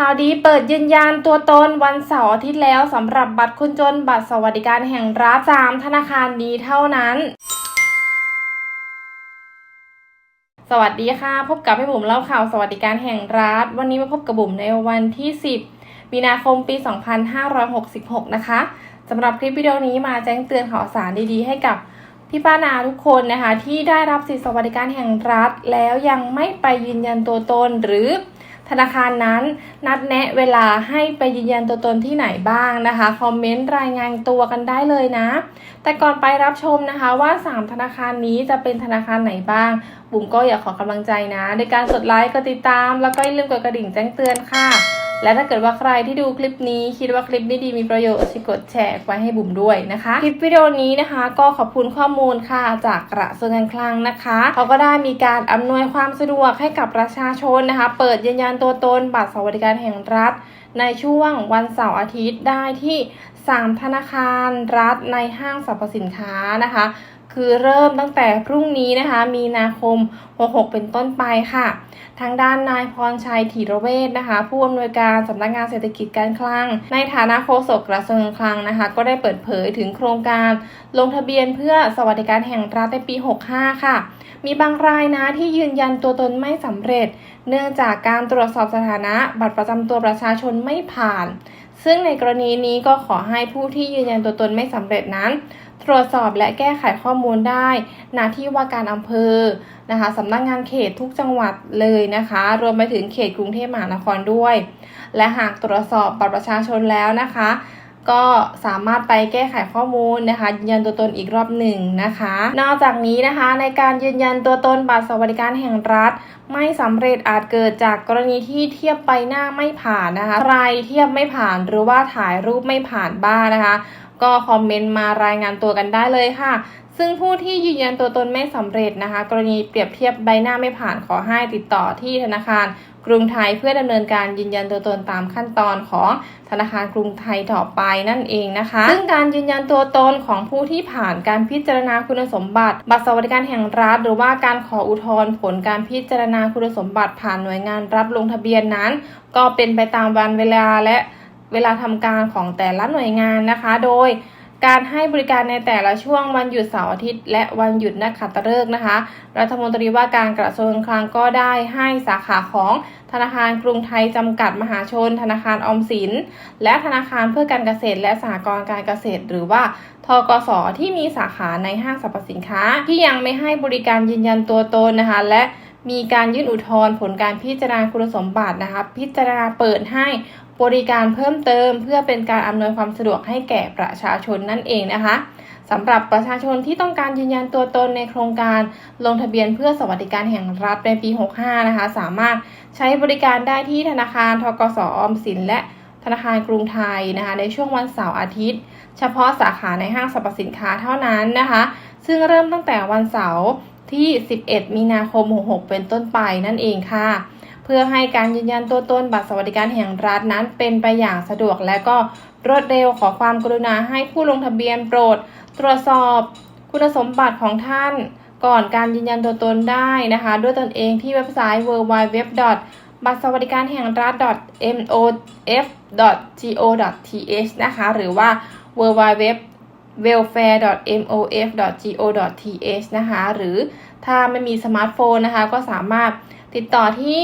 ข่าวดีเปิดยืนยันตัวตนวันเสาร์อาทิตย์แล้วสำหรับบัตรคนจนบัตรสวัสดิการแห่งรัฐสามธนาคารนี้เท่านั้นสวัสดีค่ะ พบกับพี่บุ๋มเล่าข่าวสวัสดิการแห่งรัฐ วันนี้มาพบกับบุ๋มในวันที่ 10 มีนาคมปี 2566 นะคะสำหรับคลิปวิดีโอนี้มาแจ้งเตือนข่าวสารดีๆ ให้กับพี่ป้านาทุกคนนะคะ ที่ได้รับสิทธิสวัสดิการแห่งรัฐ แล้วยังไม่ไปยืนยันตัวตนหรือ ธนาคารนั้นนัดแนะเวลาให้ไปยืนยันตัวตนที่ไหนบ้างนะคะ คอมเมนต์รายงานตัวกันได้เลยนะ แต่ก่อนไปรับชมนะคะว่า 3 ธนาคารนี้จะเป็นธนาคารไหนบ้าง บุ๋มก็อยากขอกำลังใจนะ ในการกดไลค์กดติดตาม แล้วก็อย่าลืมกดกระดิ่งแจ้งเตือนค่ะ และถ้าเกิดว่าใครที่ดูคลิปนี้คิดว่าคลิปนี้ดีมีประโยชน์ช่วยกดแชร์ไว้ให้บุ๋มด้วยนะคะ คลิปวิดีโอนี้นะคะก็ขอบคุณข้อมูลค่ะจากกระทรวงการคลังนะคะเขาก็ได้มีการอำนวยความสะดวกให้กับประชาชนนะคะ เปิดยืนยันตัวตนบัตรสวัสดิการแห่งรัฐ ในช่วงวันเสาร์อาทิตย์ได้ที่ 3 ธนาคารรัฐในห้างสรรพสินค้านะคะ คือเริ่มตั้งแต่พรุ่งนี้นะคะ มีนาคม 66 เป็นต้นไปค่ะ ทางด้านนายพรชัยธีรเวชนะคะ ผู้อำนวยการสำนักงานเศรษฐกิจการคลัง ในฐานะโฆษกกระทรวงคลังนะคะ ก็ได้เปิดเผยถึงโครงการลงทะเบียนเพื่อสวัสดิการแห่งรัฐในปี 65 ค่ะ มีบางรายนะที่ยืนยันตัวตนไม่สำเร็จ เนื่องจากการตรวจสอบสถานะบัตรประจำตัวประชาชนไม่ผ่าน ซึ่งในกรณีนี้ก็ขอให้ผู้ที่ยืนยันตัวตนไม่สำเร็จนั้น ตรวจสอบและแก้ไขข้อมูลได้ณที่ว่าการอำเภอนะคะสำนักงานเขตทุกจังหวัดเลยนะคะ รวมไปถึงเขตกรุงเทพมหานครด้วย และหากตรวจสอบบัตรประชาชนแล้วนะคะ ก็สามารถไปแก้ไขข้อมูลนะคะ ยืนยันตัวตนอีกรอบหนึ่งนะคะ นอกจากนี้นะคะในการยืนยันตัวตนบัตรสวัสดิการแห่งรัฐ ไม่สำเร็จอาจเกิดจากกรณีที่เทียบใบหน้าไม่ผ่านนะคะใครเทียบไม่ผ่านหรือว่าถ่ายรูปไม่ผ่านบ้างนะคะ ก็คอมเมนต์มารายงานตัวกันได้เลยค่ะ ซึ่งผู้ที่ยืนยันตัวตนไม่สำเร็จนะคะ กรณีเปรียบเทียบใบหน้าไม่ผ่านขอให้ติดต่อที่ธนาคารกรุงไทยเพื่อดำเนินการยืนยันตัวตนตามขั้นตอนของธนาคารกรุงไทยต่อไปนั่นเองนะคะ ซึ่งการยืนยันตัวตนของผู้ที่ผ่านการพิจารณาคุณสมบัติ บัตรสวัสดิการแห่งรัฐ หรือว่าการขออุทธรณ์ผลการพิจารณาคุณสมบัติผ่านหน่วยงานรับลงทะเบียนนั้น ก็เป็นไปตามวันเวลาและ เวลาทำการของแต่ละหน่วยงานนะคะ โดยการให้บริการในแต่ละช่วงวันหยุดเสาร์อาทิตย์ และวันหยุดนักขัตฤกษ์นะคะ รัฐมนตรีว่าการกระทรวงคลังก็ได้ให้สาขาของธนาคารกรุงไทยจำกัดมหาชน ธนาคารออมสิน และธนาคารเพื่อการเกษตร และสหกรณ์การเกษตร หรือว่าทกสที่มีสาขาในห้างสรรพสินค้า ที่ยังไม่ให้บริการยืนยันตัวตนนะคะ และ มีการยื่นอุทธรณ์ผลการพิจารณาคุณสมบัตินะคะพิจารณาเปิดให้บริการเพิ่มเติม เพื่อเป็นการอำนวยความสะดวกให้แก่ประชาชนนั่นเองนะคะสำหรับประชาชนที่ต้องการยืนยันตัวตนในโครงการลงทะเบียนเพื่อสวัสดิการแห่งรัฐในปี 65 นะคะ สามารถใช้บริการได้ที่ธนาคารทกสออมสิน และธนาคารกรุงไทยนะคะ ในช่วงวันเสาร์อาทิตย์ เฉพาะสาขาในห้างสรรพสินค้าเท่านั้นนะคะ ซึ่งเริ่มตั้งแต่วันเสาร์ ที่ 11 มีนาคม 66 เป็นต้นไปนั่นเองค่ะ เพื่อให้การยืนยันตัวตนบัตรสวัสดิการแห่งรัฐนั้นเป็นไปอย่างสะดวกและก็รวดเร็วขอความกรุณาให้ผู้ลงทะเบียนโปรด ตรวจสอบคุณสมบัติของท่าน ก่อนการยืนยันตัวตนได้นะคะ ด้วยตนเองที่เว็บไซต์ www. บัตรสวัสดิการแห่งรัฐ mof.go.th นะคะ หรือว่า www welfare.mof.go.th นะคะ หรือถ้าไม่มีสมาร์ทโฟนนะคะ ก็สามารถติดต่อที่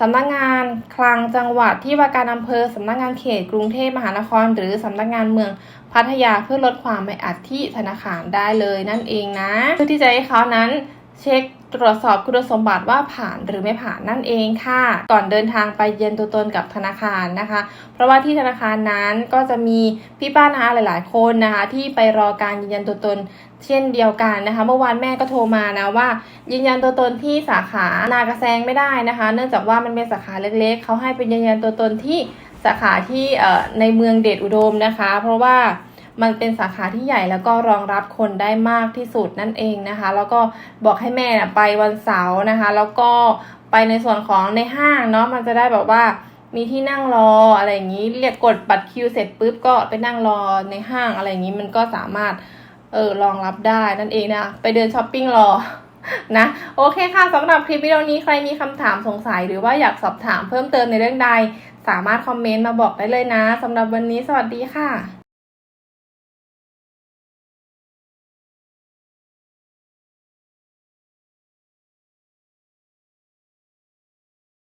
สำนักงานคลังจังหวัดที่ว่าการอำเภอสำนักงานเขตกรุงเทพมหานคร หรือสำนักงานเมืองพัทยาเพื่อลดความไม่อัดที่ธนาคารได้เลยนั่นเองนะ เพื่อที่จะให้เขานั้น เช็คตรวจสอบคุณสมบัติว่าผ่านหรือไม่ผ่านนั่นเองค่ะ ก่อนเดินทางไปเยือนตัวตนกับธนาคารนะคะ เพราะว่าที่ธนาคารนั้นก็จะมีพี่ป้านาหลาย ๆ คนนะคะ ที่ไปรอการยืนยันตัวตนเช่นเดียวกันนะคะ เมื่อวานแม่ก็โทรมานะว่า ยืนยันตัวตนที่สาขานากระแซงไม่ได้นะคะ เนื่องจากว่ามันเป็นสาขาเล็ก ๆเขาให้เป็นยืนยันตัวตนที่สาขาที่ในเมืองเดชอุดมนะคะ เพราะว่า มันเป็นสาขาที่ใหญ่แล้วก็รองรับคนได้มากที่สุดนั่นเองนะคะ แล้วก็บอกให้แม่นะไปวันเสาร์นะคะ แล้วก็ไปในส่วนของในห้างเนาะมันจะได้แบบว่ามีที่นั่งรออะไรอย่างนี้เรียกกดบัตรคิวเสร็จปุ๊บก็ไปนั่งรอในห้างอะไรอย่างนี้มันก็สามารถเออรองรับได้นั่นเองนะไปเดินช้อปปิ้งรอนะโอเคค่ะสำหรับคลิปวิดีโอนี้ใครมีคำถามสงสัยหรือว่าอยากสอบถามเพิ่มเติมในเรื่องใด สามารถคอมเมนต์มาบอกได้เลยนะสำหรับวันนี้สวัสดีค่ะ